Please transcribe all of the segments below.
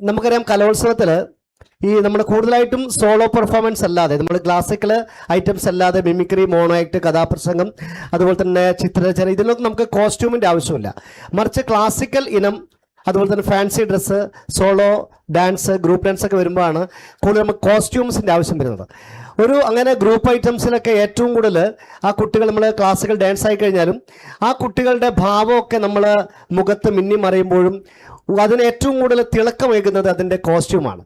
നമുക്കറിയാം കലോത്സവത്തിൽ ഈ നമ്മൾ കൂടുതലായിട്ടും സോളോ പെർഫോമൻസ് അല്ലാതെ നമ്മൾ ക്ലാസിക്കൽ ഐറ്റംസ് അല്ലാതെ മിമിക്രി മോണോ ആക്ട് കഥാപ്രസംഗം അതുപോലെ തന്നെ ചിത്രരചന ഇതിലൊന്നും നമുക്ക് കോസ്റ്റ്യൂമിന്റെ ആവശ്യമില്ല. മറിച്ച് ക്ലാസിക്കൽ ഇനം അതുപോലെ തന്നെ fancy dress solo dance group dance ഒക്കെ വരുമ്പോഴാണ് കൂടുതൽ നമുക്ക് കോസ്റ്റ്യൂംസിന്റെ ആവശ്യം വരുന്നത്. ഒരു അങ്ങനെ ഗ്രൂപ്പ് ഐറ്റംസിലൊക്കെ ഏറ്റവും കൂടുതൽ ആ കുട്ടികൾ നമ്മൾ ക്ലാസിക്കൽ ഡാൻസ് ആയി കഴിഞ്ഞാലും ആ കുട്ടികളുടെ ഭാവമൊക്കെ നമ്മൾ മുഖത്ത് മിന്നി മറിയുമ്പോഴും അതിന് ഏറ്റവും കൂടുതൽ തിളക്കമേകുന്നത് അതിന്റെ കോസ്റ്റ്യൂമാണ്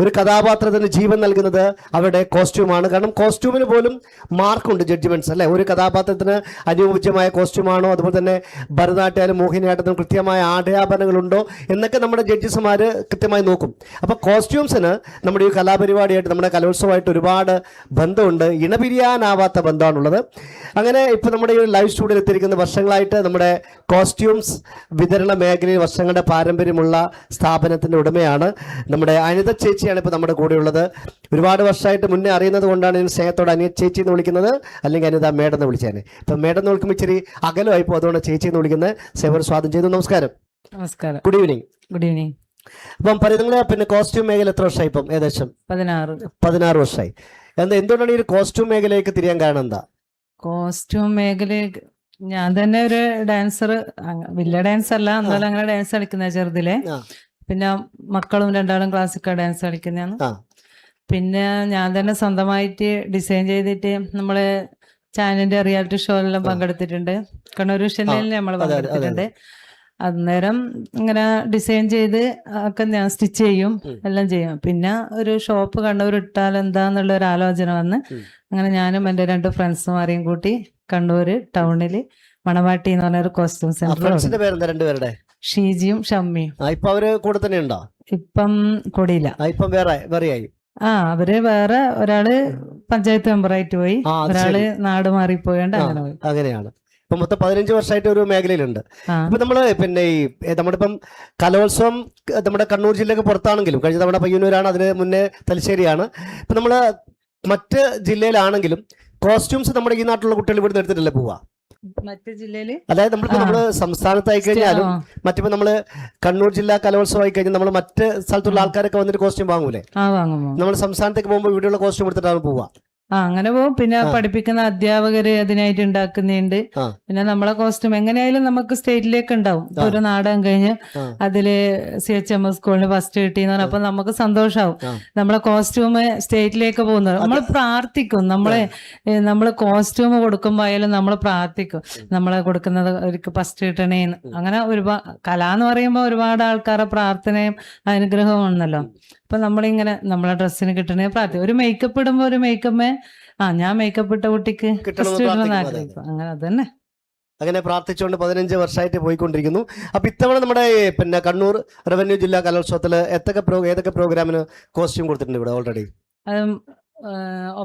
ഒരു കഥാപാത്രത്തിന് ജീവൻ നൽകുന്നത് അവരുടെ കോസ്റ്റ്യൂമാണ്. കാരണം കോസ്റ്റ്യൂമിന് പോലും മാർക്കുണ്ട് ജഡ്ജ്മെന്റ്സ് അല്ലേ? ഒരു കഥാപാത്രത്തിന് അനുയോജ്യമായ കോസ്റ്റ്യൂമാണോ? അതുപോലെ തന്നെ ഭരതനാട്യാലും മോഹിനിയാട്ടത്തിനും കൃത്യമായ ആടയാഭരണങ്ങളുണ്ടോ? എന്നൊക്കെ നമ്മുടെ ജഡ്ജസ്മാർ കൃത്യമായി നോക്കും. അപ്പോൾ കോസ്റ്റ്യൂംസിന് നമ്മുടെ ഈ കലാപരിപാടിയായിട്ട് നമ്മുടെ കലോത്സവമായിട്ട് ഒരുപാട് ബന്ധമുണ്ട്. ഇണപിരിയാനാവാത്ത ബന്ധമാണുള്ളത്. അങ്ങനെ ഇപ്പോൾ നമ്മുടെ ഈ ലൈവ് സ്റ്റുഡിയോയിൽ എത്തിയിരിക്കുന്ന വർഷങ്ങളായിട്ട് നമ്മുടെ കോസ്റ്റ്യൂംസ് വിതരണ മേഖലയിൽ വർഷങ്ങളുടെ പാരമ്പര്യമുള്ള സ്ഥാപനത്തിന്റെ ഉടമയാണ് നമ്മുടെ അനിത ചേച്ചിയാണ് ഇപ്പോൾ നമ്മുടെ കൂടെയുള്ളത്. ഒരുപാട് വർഷമായിട്ട് മുന്നേ അറിയുന്നത് കൊണ്ടാണ് ഞാൻ സ്നേഹത്തോട് അനിയ ചേച്ചി എന്ന് വിളിക്കുന്നത്. അല്ലെങ്കിൽ അനിത മേഡം എന്ന് വിളിച്ചേനെ. ഇപ്പം മേഡം എന്ന് വിളിക്കുമ്പോൾ ഇച്ചിരി അകലമായിപ്പോൾ അതുകൊണ്ട് ചേച്ചി എന്ന് വിളിക്കുന്നത്. സേവർ സ്വാഗതം ചെയ്തു നമസ്കാരം. നമസ്കാരം. ഗുഡ് ഈവനിങ് ഗുഡ് ഈവനിങ് അപ്പം പറയുന്നത് പിന്നെ കോസ്റ്റ്യൂം മേഖല എത്ര വർഷമായി ഇപ്പം? ഏകദേശം? പതിനാറ്. പതിനാറ് വർഷമായി. എന്താ എന്തുകൊണ്ടാണ് ഈ ഒരു കോസ്റ്റ്യൂം മേഖലയിലേക്ക് തിരിയാൻ കാരണം എന്താ? കോസ്റ്റ്യൂം മേഖല ഞാൻ തന്നെ ഒരു ഡാൻസർ വലിയ ഡാൻസ് അല്ല. എന്നാലും അങ്ങനെ ഡാൻസ് കളിക്കുന്ന ചെറുതിലെ. പിന്നെ മക്കളും രണ്ടാളും ക്ലാസിക്കൽ ഡാൻസ് കളിക്കുന്നതാണ്. പിന്നെ ഞാൻ തന്നെ സ്വന്തമായിട്ട് ഡിസൈൻ ചെയ്തിട്ട് നമ്മൾ ചാനലിന്റെ റിയാലിറ്റി ഷോയിലെല്ലാം പങ്കെടുത്തിട്ടുണ്ട്. കണ്ണൂർ വിഷനിൽ നമ്മൾ. പങ്കെടുത്തിട്ടുണ്ട്. അന്നേരം ഇങ്ങനെ ഡിസൈൻ ചെയ്ത് ഒക്കെ ഞാൻ സ്റ്റിച്ച് ചെയ്യും എല്ലാം ചെയ്യും. പിന്നെ ഒരു ഷോപ്പ് കണ്ണൂർ ഇട്ടാൽ എന്താന്നുള്ള ഒരു ആലോചന വന്ന് അങ്ങനെ ഞാനും എന്റെ രണ്ട് ഫ്രണ്ട്സുമാരെയും കൂട്ടി കണ്ണൂർ ടൗണിൽ മണവാട്ടി എന്ന് പറഞ്ഞ ഒരു കോസ്റ്റ്യൂം സെന്റർ പേരെന്താ രണ്ടുപേരുടെ ഷീജിയും ഷമ്മിയും ഇപ്പൊ അവർ കൂടെ തന്നെ ഉണ്ടോ? ഇപ്പം കൂടിയില്ല. ഇപ്പം വേറെ വേറെയായി. ആ അവർ വേറെ ഒരാൾ പഞ്ചായത്ത് മെമ്പറായിട്ട് പോയി. ഒരാൾ നാട് മാറിപ്പോയണ്ട് അങ്ങനെ പോയി. അങ്ങനെയാണ്. ഇപ്പൊ മൊത്തം പതിനഞ്ച് വർഷമായിട്ട് ഒരു മേഖലയിലുണ്ട്. അപ്പൊ ഇപ്പൊ നമ്മൾ പിന്നെ ഈ നമ്മുടെ ഇപ്പം കലോത്സവം നമ്മുടെ കണ്ണൂർ ജില്ലക്ക് പുറത്താണെങ്കിലും കഴിഞ്ഞ നമ്മുടെ പയ്യന്നൂരാണ് അതിന് മുന്നേ തലശ്ശേരിയാണ്. ഇപ്പൊ നമ്മൾ മറ്റ് ജില്ലയിലാണെങ്കിലും കോസ്റ്റ്യൂംസ് നമ്മുടെ ഈ നാട്ടിലുള്ള കുട്ടികൾ ഇവിടുന്ന് എടുത്തിട്ടല്ലേ പോവാ? അതായത് നമ്മൾ. നമ്മൾ സംസ്ഥാനത്തായി കഴിഞ്ഞാലും മറ്റിപ്പോ നമ്മൾ കണ്ണൂർ ജില്ലാ കലോത്സവം ആയി കഴിഞ്ഞാൽ നമ്മൾ മറ്റ് സ്ഥലത്തുള്ള ആൾക്കാരൊക്കെ വന്നിട്ട് കോസ്റ്റ്യൂം വാങ്ങൂലേ? നമ്മൾ സംസ്ഥാനത്തേക്ക് പോകുമ്പോൾ ഇവിടെയുള്ള കോസ്റ്റ്യൂം എടുത്തിട്ടാണ് പോവാ ആ അങ്ങനെ പോകും. പിന്നെ പഠിപ്പിക്കുന്ന അധ്യാപകര് അതിനായിട്ട് ഉണ്ടാക്കുന്നുണ്ട്. പിന്നെ നമ്മളെ കോസ്റ്റ്യൂം എങ്ങനെയായാലും നമുക്ക് സ്റ്റേറ്റിലേക്ക് ഉണ്ടാവും. ഒരു നാടകം കഴിഞ്ഞ്. അതിൽ സി എച്ച് എം എസ് സ്കൂളിന് ഫസ്റ്റ് കിട്ടിയെന്ന് പറഞ്ഞാൽ അപ്പൊ നമുക്ക് സന്തോഷാവും. ആ. നമ്മളെ കോസ്റ്റ്യൂം സ്റ്റേറ്റിലേക്ക് പോകുന്നത്. നമ്മൾ പ്രാർത്ഥിക്കും. നമ്മളെ നമ്മൾ കോസ്റ്റ്യൂം കൊടുക്കുമ്പോ ആയാലും നമ്മൾ പ്രാർത്ഥിക്കും. നമ്മളെ കൊടുക്കുന്നത് അവർക്ക് ഫസ്റ്റ് കിട്ടണേന്ന്. അങ്ങനെ ഒരുപാട് കല എന്ന് പറയുമ്പോൾ ഒരുപാട് ആൾക്കാരുടെ പ്രാർത്ഥനയും അനുഗ്രഹവും ആണല്ലോ. അപ്പൊ നമ്മളിങ്ങനെ നമ്മളെ ഡ്രസ്സിന് കിട്ടണേ പ്രാർത്ഥി ഒരു മേക്കപ്പ് ഇടുമ്പോ ഒരു മേക്കപ്പ് ആ ഞാൻ മേക്കപ്പ് ഇട്ട കുട്ടിക്ക് അങ്ങനെ അതന്നെ. അങ്ങനെ പ്രാർത്ഥിച്ചുകൊണ്ട് പതിനഞ്ച് വർഷമായിട്ട് പോയിക്കൊണ്ടിരിക്കുന്നു. അപ്പൊ ഇത്തവണ നമ്മുടെ പിന്നെ കണ്ണൂർ റവന്യൂ ജില്ലാ കലോത്സവത്തിൽ എത്തൊക്കെ പ്രോ ഏതൊക്കെ പ്രോഗ്രാമിന് കോസ്റ്റ്യൂം കൊടുത്തിട്ടുണ്ട് ഇവിടെ ഓൾറെഡി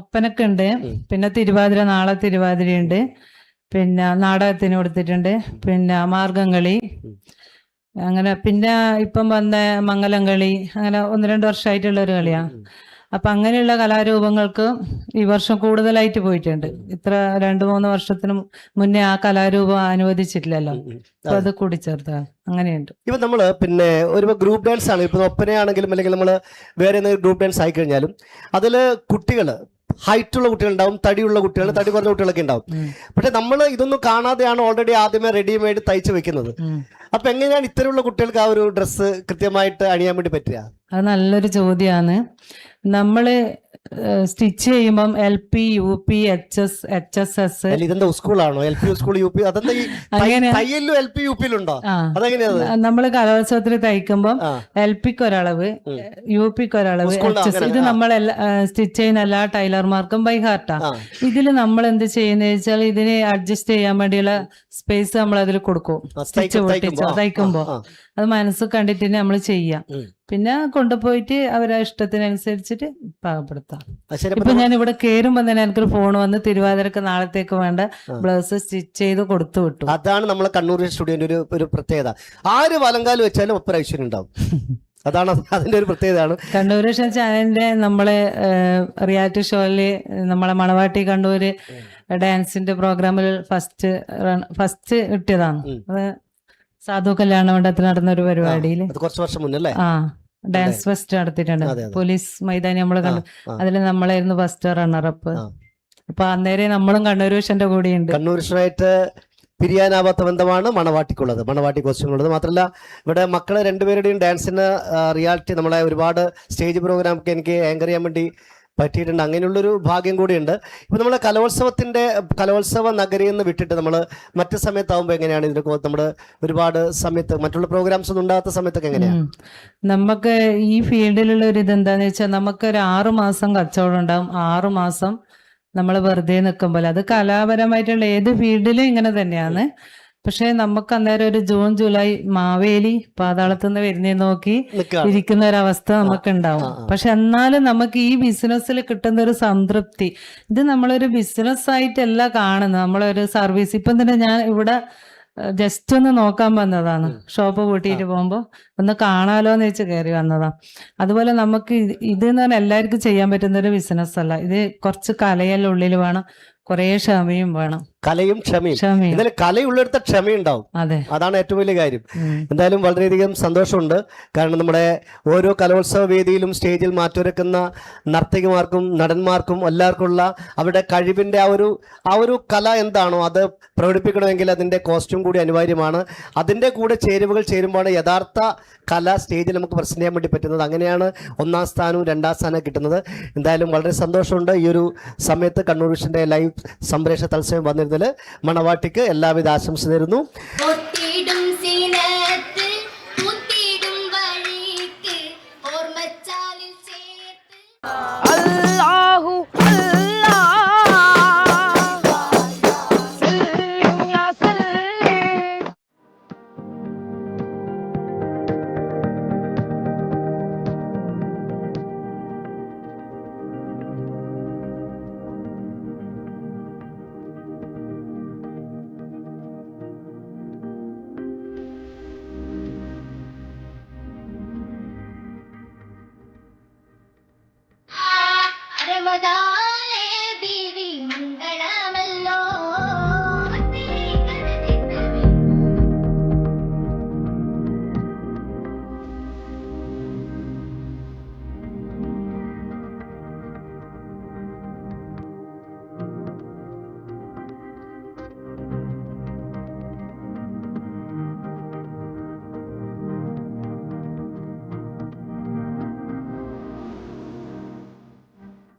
ഒപ്പനൊക്കെ ഉണ്ട്. പിന്നെ തിരുവാതിര നാളെ തിരുവാതിരയുണ്ട്. പിന്നെ നാടകത്തിന് കൊടുത്തിട്ടുണ്ട്. പിന്നെ മാർഗംകളി. അങ്ങനെ പിന്നെ ഇപ്പം വന്ന മംഗലം കളി അങ്ങനെ ഒന്ന് രണ്ട് വർഷമായിട്ടുള്ള ഒരു കളിയാണ് അപ്പൊ അങ്ങനെയുള്ള കലാരൂപങ്ങൾക്ക് ഈ വർഷം കൂടുതലായിട്ട് പോയിട്ടുണ്ട്. ഇത്ര രണ്ട് മൂന്ന് വർഷത്തിന് മുന്നേ ആ കലാരൂപം അനുവദിച്ചിട്ടില്ലല്ലോ. അപ്പൊ അത് കൂടി ചേർത്ത അങ്ങനെയുണ്ട്. ഇപ്പൊ നമ്മൾ പിന്നെ ഒരു ഗ്രൂപ്പ് ഡാൻസ് ആണ്. ഇപ്പൊ ഒപ്പനയാണെങ്കിലും അല്ലെങ്കിൽ നമ്മൾ വേറെ ഗ്രൂപ്പ് ഡാൻസ് ആയി കഴിഞ്ഞാലും അതിൽ കുട്ടികൾ ഹൈറ്റ് ഉള്ള കുട്ടികളുണ്ടാവും തടിയുള്ള കുട്ടികൾ തടി കുറഞ്ഞ കുട്ടികളൊക്കെ ഉണ്ടാവും. പക്ഷെ നമ്മൾ ഇതൊന്നും കാണാതെയാണ് ഓൾറെഡി ആദ്യമേ റെഡിമെയ്ഡ് തയ്ച്ച് വെക്കുന്നത്. അപ്പൊ എങ്ങനെയാണ് ഇത്തരമുള്ള കുട്ടികൾക്ക് ആ ഒരു ഡ്രസ്സ് കൃത്യമായിട്ട് അണിയാൻ വേണ്ടി പറ്റുക? അത് നല്ലൊരു ചോദ്യമാണ് നമ്മൾ സ്റ്റിച്ച് ചെയ്യുമ്പം L P U P H S H S S ഇതെന്താ സ്കൂളാണോ L P school U P അതെന്താ ഈ അങ്ങനെ തയ്യലും എൽ പി യു പിയിലുണ്ടോ അതെങ്ങനെയാ അത്? നമ്മൾ കലോത്സവത്തിൽ തയ്ക്കുമ്പം ആ. എൽ പിക്ക് ഒരളവ്. യു പിക്ക് ഒരളവ് ഇത്. നമ്മൾ സ്റ്റിച്ച് ചെയ്യുന്ന എല്ലാ ടൈലർമാർക്കും ബൈ ഹാർട്ടാ ഇതിൽ നമ്മൾ എന്ത് ചെയ്യുന്നത് വെച്ചാൽ ഇതിനെ അഡ്ജസ്റ്റ് ചെയ്യാൻ വേണ്ടിയുള്ള സ്പേസ് നമ്മൾ അതിൽ കൊടുക്കും സ്റ്റിച്ച് പൊട്ടിച്ച് തയ്ക്കുമ്പോ, അത് മനസ്സ് കണ്ടിട്ട് നമ്മൾ ചെയ്യാം. പിന്നെ കൊണ്ടുപോയിട്ട് അവരെ ഇഷ്ടത്തിനനുസരിച്ചിട്ട് പാകപ്പെടുത്താം. ഇപ്പൊ ഞാൻ ഇവിടെ കേറുമ്പോ തന്നെ എനിക്കൊരു ഫോൺ വന്ന് തിരുവാതിരക്ക് നാളത്തേക്ക് വേണ്ട ബ്ലൗസ് സ്റ്റിച്ച് ചെയ്ത് കൊടുത്തു വിട്ടു. അതാണ് നമ്മളെ കണ്ണൂർ സ്റ്റുഡിയോന്റെ ഒരു ഒരു പ്രത്യേകത. ആര് വലങ്കാൽ വെച്ചാലും ഒപ്പം ഐശ്വര്യം ഉണ്ടാവും. അതാണ് അത് അതിന്റെ ഒരു പ്രത്യേകതയാണ്. കണ്ണൂർ ചാനലിന്റെ നമ്മളെ റിയാലിറ്റി ഷോയിൽ നമ്മളെ മണവാട്ടി കണ്ണൂര് ഡാൻസിന്റെ പ്രോഗ്രാമിൽ ഫസ്റ്റ് ഫസ്റ്റ് കിട്ടിയതാണ് സാധു കല്യാണ മണ്ഡലത്തിൽ നടന്ന ഒരു പരിപാടിയിൽ അത് കുറച്ച് വർഷം മുന്നേ അല്ലേ ആ ഡാൻസ് ഫെസ്റ്റ് നടത്തിയിട്ടുണ്ട്. പോലീസ് മൈതാനി നമ്മൾ കണ്ടു. അതിൽ നമ്മളായിരുന്നു ഫസ്റ്റ് റണ്ണറപ്പ്. അപ്പൊ അന്നേരം നമ്മളും കണ്ണൂർ വിഷന്റെ കൂടെയുണ്ട്. കണ്ണൂരിഷനായിട്ട് പിരിയാനാവാത്ത ബന്ധമാണ് മണവാട്ടിക്കുള്ളത്. മണവാട്ടി കോസ്റ്റ്യൂമുള്ളത്. മാത്രമല്ല ഇവിടെ മക്കളെ രണ്ടുപേരുടെയും ഡാൻസിന് റിയാലിറ്റി നമ്മളെ ഒരുപാട് സ്റ്റേജ് പ്രോഗ്രാം ഒക്കെ എനിക്ക് ആങ്കർ ചെയ്യാൻ വേണ്ടി പറ്റിയിട്ടുണ്ട്. അങ്ങനെയുള്ളൊരു ഭാഗ്യം കൂടിയുണ്ട്. ഇപ്പം നമ്മൾ കലോത്സവത്തിന്റെ കലോത്സവ നഗരി എന്ന് വിട്ടിട്ട് നമ്മൾ മറ്റു സമയത്താവുമ്പോൾ എങ്ങനെയാണ് ഇതിന് നമ്മൾ ഒരുപാട് സമയത്ത് മറ്റുള്ള പ്രോഗ്രാംസ് ഒന്നും ഉണ്ടാകാത്ത സമയത്തൊക്കെ എങ്ങനെയാണ് നമുക്ക് ഈ ഫീൽഡിലുള്ള ഒരു ഇത് എന്താന്ന് വെച്ചാൽ നമുക്ക് ഒരു ആറു മാസം കച്ചവടം ഉണ്ടാകും ആറു മാസം നമ്മൾ വെറുതെ നിൽക്കുമ്പോൾ അത് കലാപരമായിട്ടുള്ള ഏത് ഫീൽഡിലും ഇങ്ങനെ തന്നെയാണ്. പക്ഷെ നമുക്ക് അന്നേരം ഒരു ജൂൺ ജൂലൈ മാവേലി പാതാളത്തു നിന്ന് വരുന്നേ നോക്കി ഇരിക്കുന്ന ഒരവസ്ഥ നമുക്ക് ഉണ്ടാവും. പക്ഷെ എന്നാലും നമുക്ക് ഈ ബിസിനസ്സിൽ കിട്ടുന്ന ഒരു സംതൃപ്തി. ഇത് നമ്മളൊരു ബിസിനസ് ആയിട്ടല്ല കാണുന്നത്. നമ്മളൊരു സർവീസ്. ഇപ്പം തന്നെ ഞാൻ ഇവിടെ ജസ്റ്റ് ഒന്ന് നോക്കാൻ വന്നതാണ്. ഷോപ്പ് പൂട്ടിയിട്ട് പോകുമ്പോൾ ഒന്ന് കാണാലോ എന്ന് വെച്ച് കയറി വന്നതാ. അതുപോലെ നമുക്ക് ഇത് എന്ന് പറഞ്ഞാൽ എല്ലാവർക്കും ചെയ്യാൻ പറ്റുന്ന ഒരു ബിസിനസ് അല്ല ഇത് കുറച്ച് കലയെല്ലാം ഉള്ളിൽ വേണം. കുറേ ക്ഷമയും വേണം. കലയും ക്ഷമയും. എന്തായാലും കലയുള്ളിടത്ത് ക്ഷമയുണ്ടാവും. അതാണ് ഏറ്റവും വലിയ കാര്യം. എന്തായാലും വളരെയധികം സന്തോഷമുണ്ട്. കാരണം നമ്മുടെ ഓരോ കലോത്സവ വേദിയിലും സ്റ്റേജിൽ മാറ്റുരക്കുന്ന നർത്തകിമാർക്കും നടന്മാർക്കും എല്ലാവർക്കും ഉള്ള അവരുടെ കഴിവിന്റെ ആ ഒരു ആ ഒരു കല എന്താണോ അത് പ്രകടിപ്പിക്കണമെങ്കിൽ അതിന്റെ കോസ്റ്റ്യൂം കൂടി അനിവാര്യമാണ്. അതിന്റെ കൂടെ ചേരുവകൾ ചേരുമ്പോൾ യഥാർത്ഥ കല സ്റ്റേജിൽ നമുക്ക് പ്രസന്റ് ചെയ്യാൻ വേണ്ടി പറ്റുന്നത്. അങ്ങനെയാണ് ഒന്നാം സ്ഥാനവും രണ്ടാം സ്ഥാനവും കിട്ടുന്നത്. എന്തായാലും വളരെ സന്തോഷമുണ്ട്. ഈ ഒരു സമയത്ത് കണ്ണൂർ വിഷന്റെ ലൈവ് സംപ്രേഷണ തത്സമയം വന്നിരുന്നതിൽ മണവാട്ടിക്ക് എല്ലാവിധ ആശംസ ഒത്തിടും